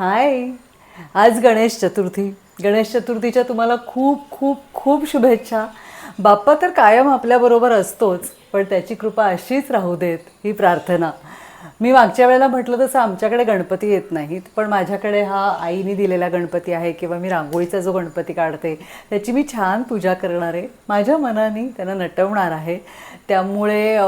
हाय. आज गणेश चतुर्थी. गणेश चतुर्थीच्या तुम्हाला खूप खूप खूप शुभेच्छा. बाप्पा तर कायम आपल्याबरोबर असतोच पण त्याची कृपा अशीच राहू देत ही प्रार्थना. मी मागच्या वेळेला म्हटलं तसं आमच्याकडे गणपती येत नाहीत पण माझ्याकडे हा आईने दिलेला गणपती आहे किंवा मी रांगोळीचा जो गणपती काढते त्याची मी छान पूजा करणार आहे. माझ्या मनाने त्यांना नटवणार आहे. त्यामुळे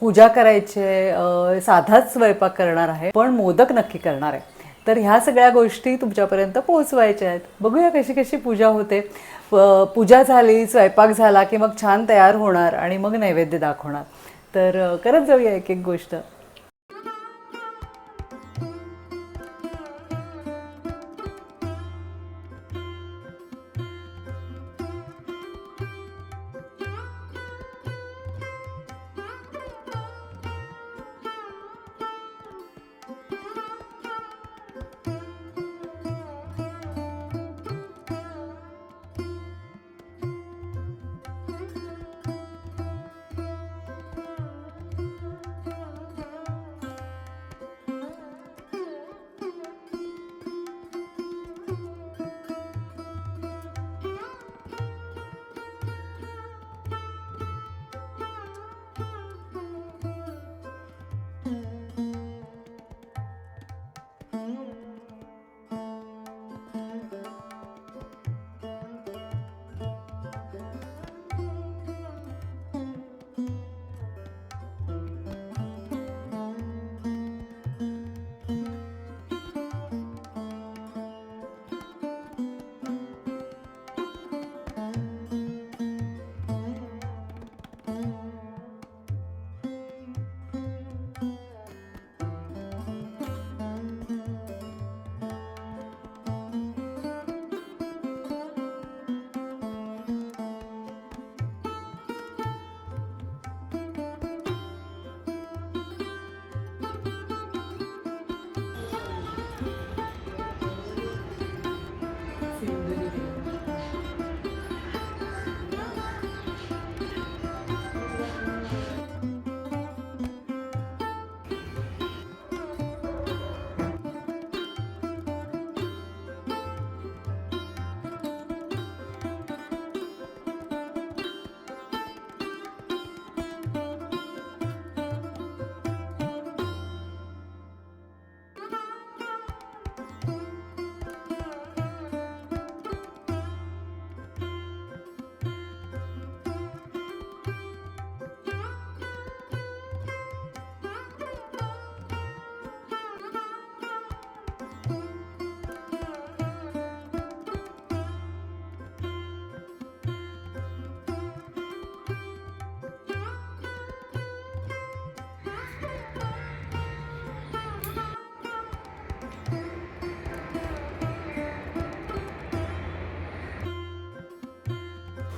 पूजा करायचे साधाच स्वयंपाक करणार आहे पण मोदक नक्की करणार आहे. तर ह्या सगळ्या गोष्टी तुमच्यापर्यंत पोहोचवायच्या आहेत. बघूया कशी कशी पूजा होते. पूजा झाली स्वयंपाक झाला की मग छान तयार होणार आणि मग नैवेद्य दाखवणार. तर करत जाऊया एक एक गोष्ट.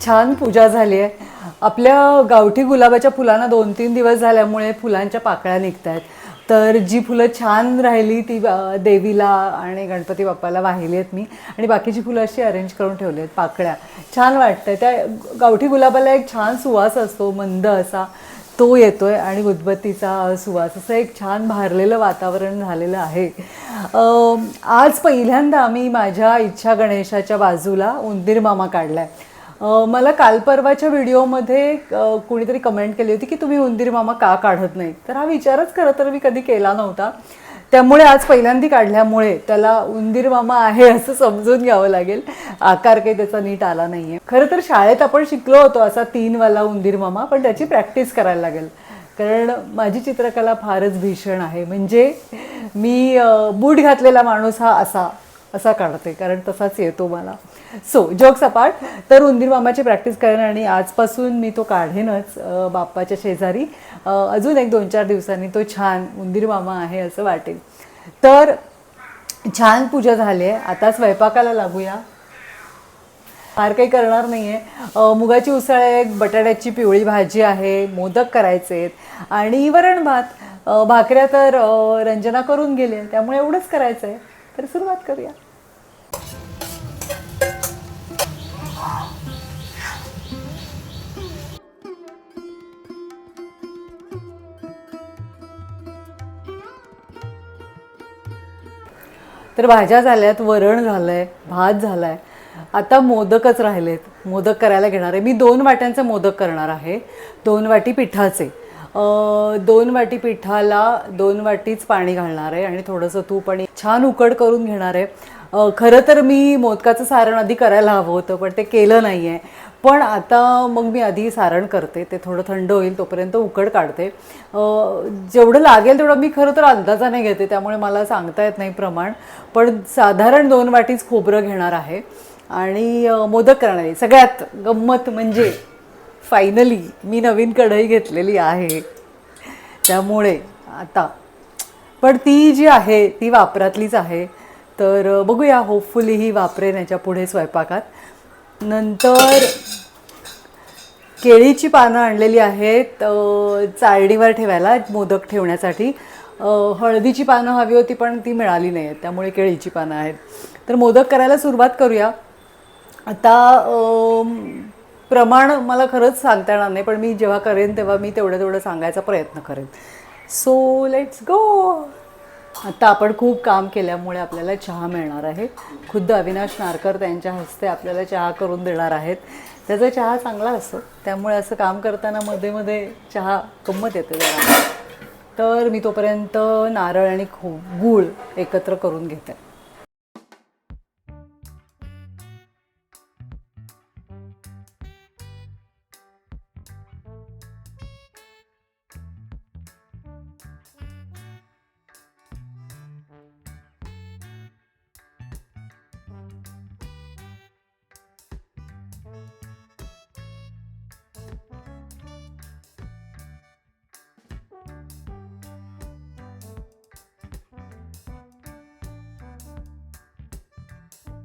छान पूजा झाली आहे. आपल्या गावठी गुलाबाच्या फुलांना दोन तीन दिवस झाल्यामुळे फुलांच्या पाकळ्या निघत आहेत तर जी फुलं छान राहिली ती देवीला आणि गणपती बाप्पाला वाहिली आहेत मी. आणि बाकीची फुलं अशी अरेंज करून ठेवली आहेत पाकळ्या. छान वाटतंय. त्या गावठी गुलाबाला एक छान सुवास असतो मंद असा. तो येतो आहे आणि उदबत्तीचा सुवास. असं एक छान भारलेलं वातावरण झालेलं आहे. आज पहिल्यांदा मी माझ्या इच्छा गणेशाच्या बाजूला उंदीर मामा काढला आहे मला काल परवाच्या व्हिडिओमध्ये कोणीतरी कमेंट केली होती की तुम्ही उंदीर मामा का काढत नाही तर हा विचारच खरं तर मी कधी केला नव्हता. त्यामुळे आज पहिल्यांदा काढल्यामुळे त्याला उंदीर मामा आहे असं समजून घ्यावं लागेल. आकार काही त्याचा नीट आला नाहीये. खरं तर शाळेत आपण शिकलो होतो असा तीनवाला उंदीर मामा पण त्याची प्रॅक्टिस करायला लागेल. कारण माझी चित्रकला फारच भीषण आहे. म्हणजे मी बूट घातलेला माणूस हा असा. असा काढते कारण तसाच येतो मला. सो जोक्स सपाट तर उंदीर मामाची प्रॅक्टिस करेन आणि आजपासून मी तो काढेनच बाप्पाच्या शेजारी. अजून एक दोन चार दिवसांनी तो छान उंदीर मामा आहे असं वाटेल. तर छान पूजा झाली आहे आता स्वयंपाकाला लागूया. फार काही करणार नाही आहे मुगाची उसळ आहे बटाट्याची पिवळी भाजी आहे मोदक करायचे आहेत आणि वरण भात. भाकऱ्या तर रंजना करून गेले त्यामुळे एवढंच करायचं आहे तर सुरुवात करूया. तर भाज्या झाल्यात वरण झालंय भात झालाय. आता मोदकच राहिलेत. मोदक करायला घेणार आहे. मी दोन वाट्यांचे मोदक करणार आहे. दोन वाटी पिठाचे. दोन वाटी पिठाला दोन वाटीच पाणी घालणार आहे आणि थोडंसं तूप आणि छान उकड करून घेणार आहे. खरं तर मी मोदकाचं सारण आधी करायला हवं होतं पण ते केलं नाही आहे पण आता मग मी आधी सारण करते ते थोडं थंड होईल तोपर्यंत उकड काढते. जेवढं लागेल तेवढं मी खरं तर अंदाजाने घेते त्यामुळे मला सांगता येत नाही प्रमाण. पण साधारण दोन वाटीच खोबरं घेणार आहे. आणि मोदक करणार आहे. सगळ्यात गंमत म्हणजे फायनली मी नवीन कढई घेतलेली आहे. त्यामुळे आता. पण ती जी आहे ती वापरातलीच आहे. तर बघूया. होपफुली ही वापरेन याच्यापुढे स्वयंपाकात. नंतर केळीची पानं आणलेली आहेत चाळणीवर ठेवायला मोदक ठेवण्यासाठी. हळदीची पानं हवी होती पण ती मिळाली नाही आहेत त्यामुळे केळीची पानं आहेत. तर मोदक करायला सुरुवात करूया. आता प्रमाण मला खरंच सांगता येणार नाही पण मी जेव्हा करेन तेव्हा मी तेवढं तेवढं सांगायचा प्रयत्न करेन. सो लेट्स गो आता आपण खूप काम केल्यामुळे आपल्याला चहा मिळणार आहे. खुद्द अविनाश नारकर त्यांच्या हस्ते आपल्याला चहा करून देणार आहेत. त्याचा चहा चांगला असतो. त्यामुळे असं काम करताना मध्ये मध्ये चहा गंमत येते जरा. तर मी तोपर्यंत नारळ आणि खो गूळ एकत्र करून घेते.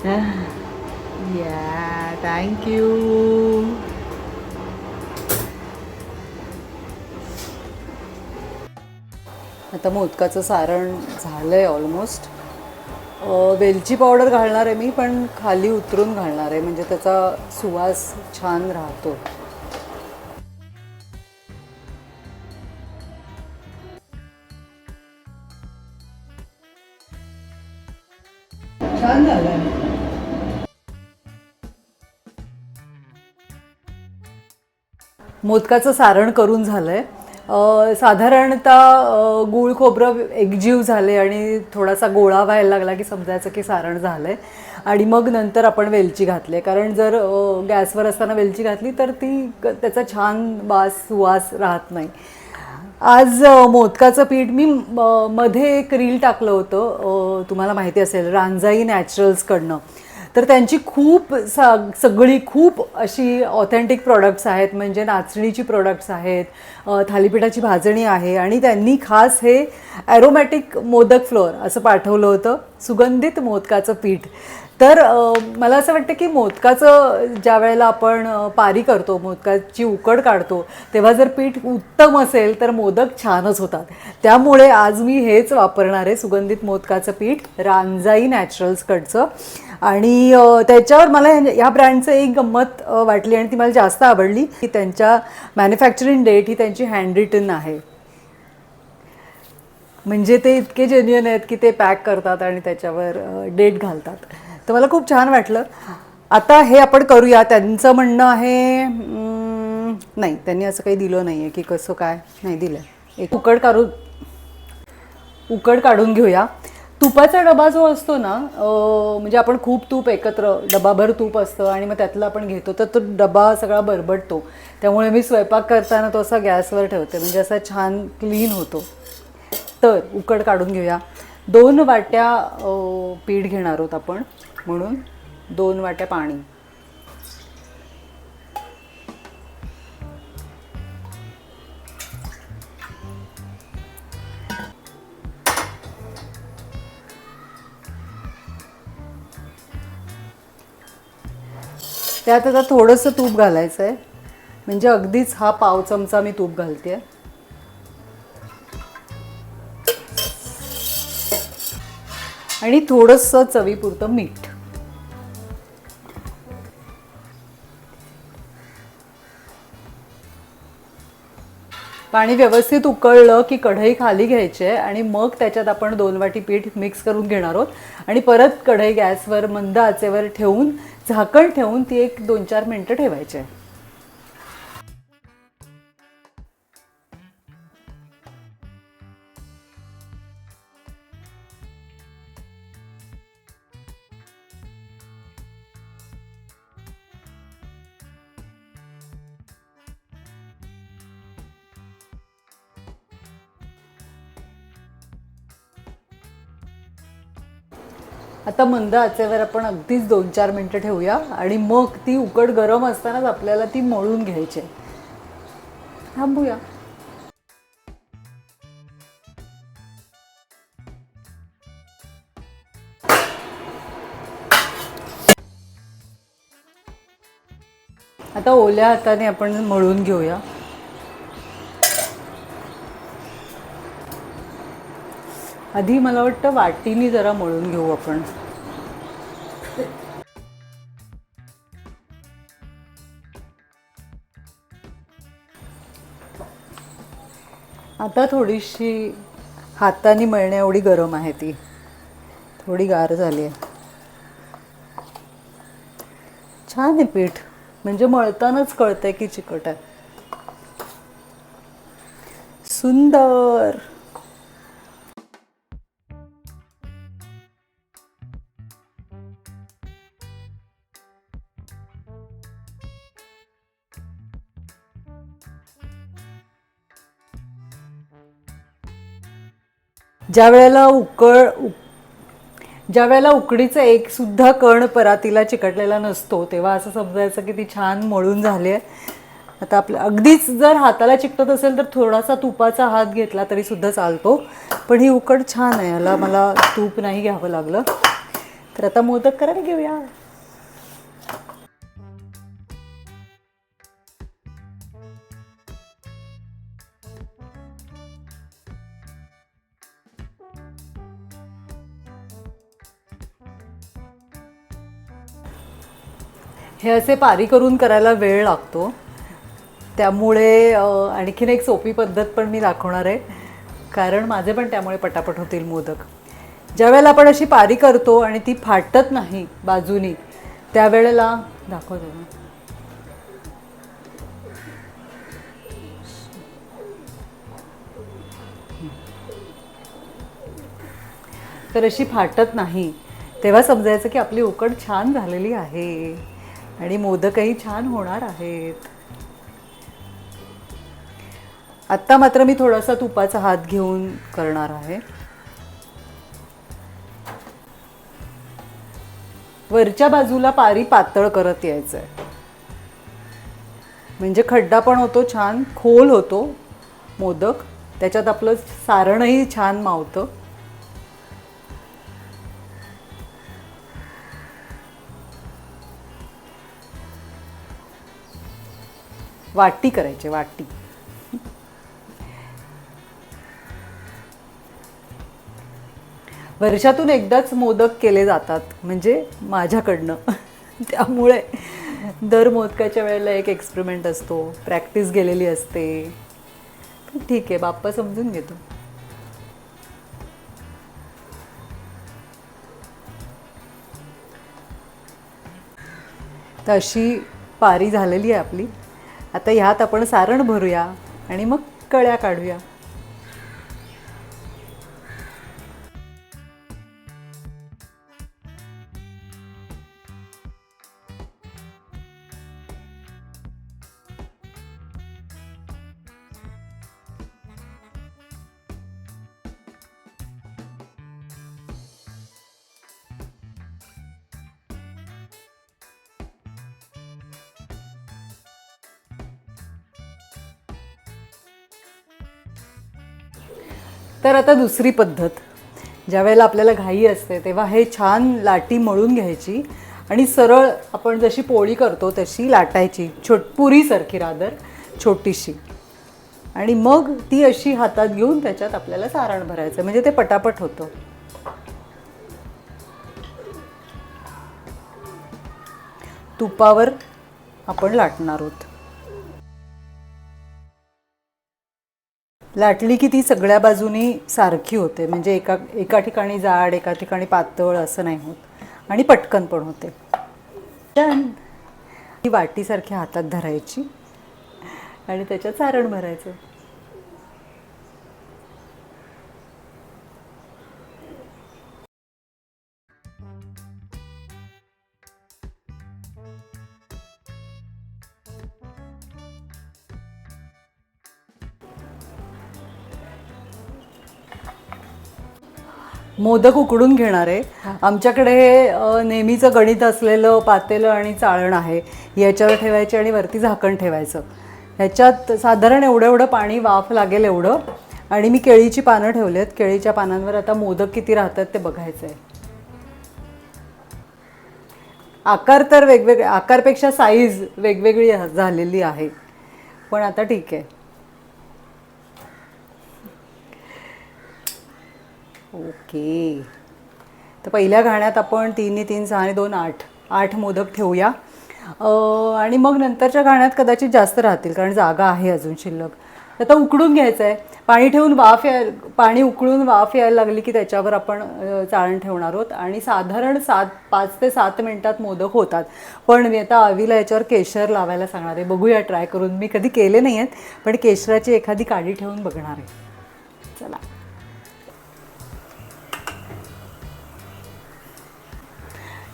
या थँक्यू आता मोदकाचं सारण झालं आहे ऑलमोस्ट वेलची पावडर घालणार आहे मी पण खाली उतरून घालणार आहे म्हणजे त्याचा सुवास छान राहतो. छान झालं मोदकाचं सारण करून झालं आहे साधारणतः गूळ खोबरं एकजीव झाले आणि थोडासा गोळा व्हायला लागला की समजायचं की सारण झालं आहे आणि मग नंतर आपण वेलची घातली कारण जर गॅसवर असताना वेलची घातली तर ती क- त्याचा छान वास सुवास राहत नाही. आज मोदकाचं पीठ मी म- मध्ये एक रील टाकलं होतं. तुम्हाला माहिती असेल रांजाई नॅचरल्सकडनं. तर त्यांची खूप सगळी खूप अशी ऑथेंटिक प्रॉडक्ट्स आहेत म्हणजे नाचणीची प्रॉडक्ट्स आहेत थालीपीठाची भाजणी आहे आणि त्यांनी खास हे ॲरोमॅटिक मोदक फ्लोअर असं पाठवलं होतं सुगंधित मोदकाचं पीठ. तर मला असं वाटतं की मोदकाचं ज्या वेळेला आपण पारी करतो मोदकाची उकड काढतो तेव्हा जर पीठ उत्तम असेल तर मोदक छानच होतात. त्यामुळे आज मी हेच वापरणार आहे सुगंधित मोदकाचं पीठ रांजाई नॅचरल्सकडचं आणि त्याच्यावर मला ह्या- ब्रँडचं एक गंमत वाटली आणि ती मला जास्त आवडली की त्यांच्या मॅन्युफॅक्चरिंग डेट ही त्यांची हँड रिटन आहे. म्हणजे ते इतके जेन्युअन आहेत की ते पॅक करतात आणि त्याच्यावर डेट घालतात. तर मला खूप छान वाटलं. आता हे आपण करूया. त्यांचं म्हणणं आहे नाही त्यांनी असं काही दिलं नाही आहे की कसं काय नाही दिलं एक उकड काढून उकड काढून घेऊया. तुपाचा डबा जो असतो ना म्हणजे आपण खूप तूप एकत्र डबाभर तूप असतं आणि मग त्यातलं आपण घेतो तर तो डबा सगळा बरबडतो त्यामुळे मी स्वयंपाक करताना तो असा गॅसवर ठेवते म्हणजे असा छान क्लीन होतो. तर उकड काढून घेऊया. दोन वाट्या पीठ घेणार आहोत आपण. म्हणून दोन वाट्या पाणी. त्यात आता थोडंसं तूप घालायचं आहे म्हणजे अगदीच हा पाव चमचा मी तूप घालते आणि थोडंसं चवीपुरतं मीठ. पाणी व्यवस्थित उकळलं की कढई खाली घ्यायची आहे आणि मग त्याच्यात आपण दोन वाटी पीठ मिक्स करून घेणार आहोत. आणि परत कढई गॅसवर मंद आचेवर ठेवून झाकण ठेवून ती एक दोन चार मिनटं ठेवायची आहे. आता मंद आचेवर आपण अगदीच दोन चार मिनटं ठेवूया आणि मग ती उकड गरम असतानाच आपल्याला ती मळून घ्यायची. थांबूया. आता ओल्या हाताने आपण मळून घेऊया. आधी मला वाटतं वाटीने जरा मळून घेऊ आपण. आता थोडीशी हाताने मळण्या एवढी गरम आहे ती. थोडी गार झाली आहे. छान आहे पीठ. म्हणजे मळतानाच कळतंय की चिकट आहे. सुंदर. ज्या वेळेला उकळ उक ज्या वेळेला उकडीचा एक सुद्धा कण परातीला चिकटलेला नसतो तेव्हा असं समजायचं की ती छान मळून झाली आहे. आता आपल्या अगदीच जर हाताला चिकटत असेल तर थोडासा तुपाचा हात घेतला तरी सुद्धा चालतो. पण ही उकड छान आहे याला मला तूप नाही घ्यावं लागलं. तर आता मोदक करायला घेऊया. हे असे पारी करून करायला वेळ लागतो. त्यामुळे आणखीन एक सोपी पद्धत पण मी दाखवणार आहे. कारण माझे पण त्यामुळे पटापट होतील मोदक. ज्यावेळेला आपण अशी पारी करतो आणि ती फाटत नाही बाजूनी त्यावेळेला दाखवतो तर अशी फाटत नाही. तेव्हा समजायचं की आपली उकड छान झालेली आहे. आणि मोदकही छान होणार आहेत. आत्ता मात्र मी थोडासा तुपाचा हात घेऊन करणार आहे. वरच्या बाजूला पारी पातळ करत यायचं आहे म्हणजे खड्डा पण होतो छान खोल होतो मोदक. त्याच्यात आपलं सारणही छान मावतं. वाटी करायची वाटी. वर्षातून एकदाच मोदक केले जातात म्हणजे माझ्याकडनं. त्यामुळे दर मोदकाच्या वेळेला एक एक्सपेरिमेंट असतो प्रॅक्टिस गेलेली असते. ठीक आहे बाप्पा समजून घेतो. तर अशी पारी झालेली आहे आपली. आता ह्यात आपण सारण भरूया आणि मग कळ्या काढूया. तर आता दुसरी पद्धत. ज्या वेळेला आपल्याला घाई असते तेव्हा हे छान लाटी मळून घ्यायची आणि सरळ आपण जशी पोळी करतो तशी लाटायची. छोट पुरीसारखी रादर छोटीशी. आणि मग ती अशी हातात घेऊन त्याच्यात आपल्याला सारण भरायचं. म्हणजे ते पटापट होतं. तुपावर आपण लाटणार आहोत. लाटली की ती सगळ्या बाजूनी सारखी होते. म्हणजे एका एका ठिकाणी जाड एका ठिकाणी पातळ असं नाही होत. आणि पटकन पण होते. छान. ही वाटीसारखी हातात धरायची. आणि त्याच्यात सारण भरायचं. मोदक उकडून घेणार आहे. आमच्याकडे नेहमीचं गणित असलेलं पातेलं आणि चाळण आहे. याच्यावर ठेवायचे आणि वरती झाकण ठेवायचं. ह्याच्यात साधारण एवढं एवढं पाणी वाफ लागेल एवढं. आणि मी केळीची पानं ठेवलेत. केळीच्या पानांवर आता मोदक किती राहतात ते बघायचं आहे. आकार तर वेगवेगळे आकारपेक्षा साईज वेगवेगळी झालेली आहे. पण आता ठीक आहे. ओके. तर पहिल्या गाण्यात आपण तीनने तीन सहा आणि दोन आठ आठ मोदक ठेवूया. आणि मग नंतरच्या गाण्यात कदाचित जास्त राहतील कारण जागा आहे अजून शिल्लक. तर आता उकडून घ्यायचं आहे पाणी ठेवून वाफ याय पाणी उकळून वाफ यायला लागली की त्याच्यावर आपण चाळण ठेवणार आहोत. आणि साधारण सात पाच ते सात मिनटात मोदक होतात. पण मी आता आवीला याच्यावर केशर लावायला सांगणार आहे. बघूया ट्राय करून. मी कधी केले नाही आहेत पण केशराची एखादी काडी ठेवून बघणार आहे. चला.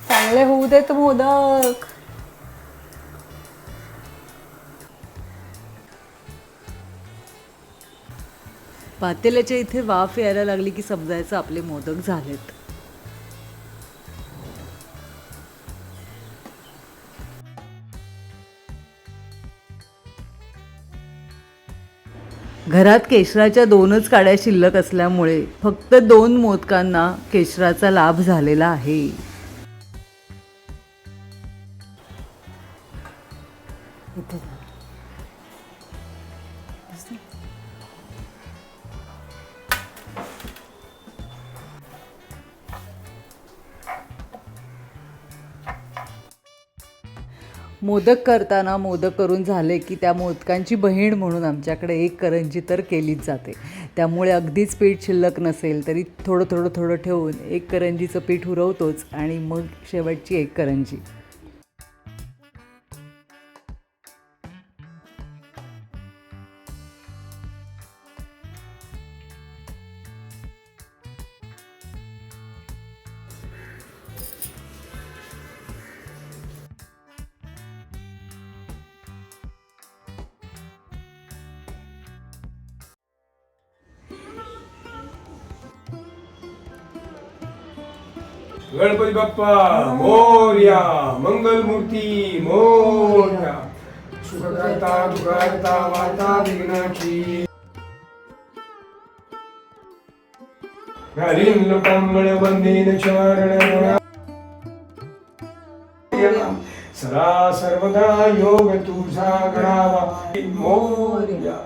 चांगले होऊ देत मोदक. पातेल्याच्या इथे वाफ यायला लागली की समजायचं आपले मोदक झालेत. घरात केशराच्या दोनच काड्या शिल्लक असल्यामुळे फक्त दोन मोदकांना केशराचा लाभ झालेला आहे. दिसतंय? मोदक करताना मोदक करून झाले की त्या मोदकांची बहीण म्हणून आमच्याकडे एक करंजी तर केलीच जाते त्यामुळे अगदीच पीठ शिल्लक नसेल तरी थोडं थोडं थोडं ठेवून एक करंजीचं पीठ उरवतोच आणि मग शेवटची एक करंजी गणपती बाप्पा मोर्या मंगलमूर्ती मोर्या. सुखकर्ता दुःखहर्ता वार्ता विघ्नाची. घालीन लोटांगण वंदेन चरण. सदा सर्वदा योग तुझा गणावा मोर्या.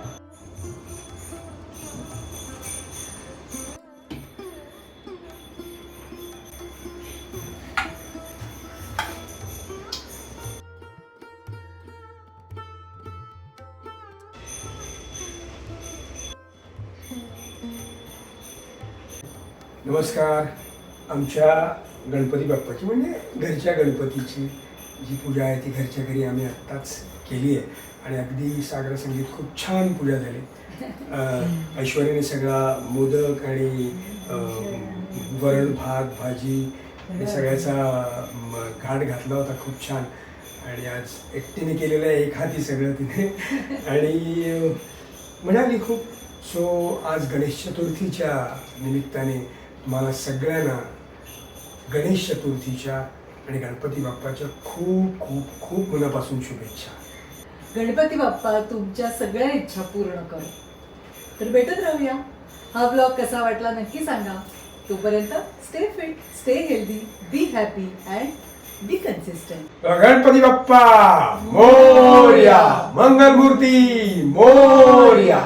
नमस्कार. आमच्या गणपती बाप्पाची म्हणजे घरच्या गणपतीची जी पूजा आहे ती घरच्या घरी आम्ही आत्ताच केली आहे. आणि अगदी सागर संगीत खूप छान पूजा झाली. ऐश्वर्याने सगळा मोदक आणि वरण भात भाजी आणि सगळ्याचा घाट घातला होता खूप छान. आणि आज एकटीने केलेलं आहे एक हाती सगळं तिने आणि म्हणाली खूप. सो आज गणेश चतुर्थीच्या निमित्ताने तुम्हाला सगळ्यांना गणेश चतुर्थीच्या आणि गणपती बाप्पाच्या खूप खूप खूप मनापासून शुभेच्छा. गणपती बाप्पा तुमच्या सगळ्या इच्छा पूर्ण कर. तर भेटत राहूया. हा ब्लॉग कसा वाटला नक्की सांगा. तोपर्यंत stay fit stay healthy be happy and be consistent Ganpati Bappa Morya. Mangalmurti Morya.